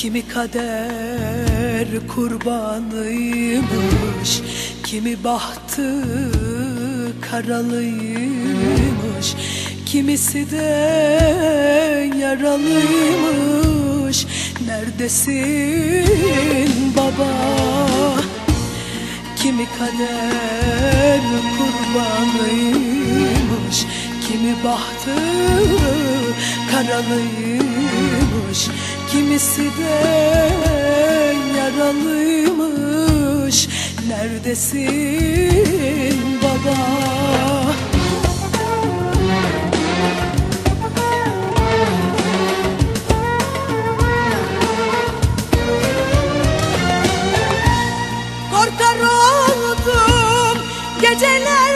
Kimi kader kurbanıymış Kimi bahtı karalıymış Kimisi de yaralıymış. Neredesin baba? Kimi kader kurbanıymış Kimi bahtı karalıymış Kimisi de yaralıymış Neredesin baba? Korkar oldum geceler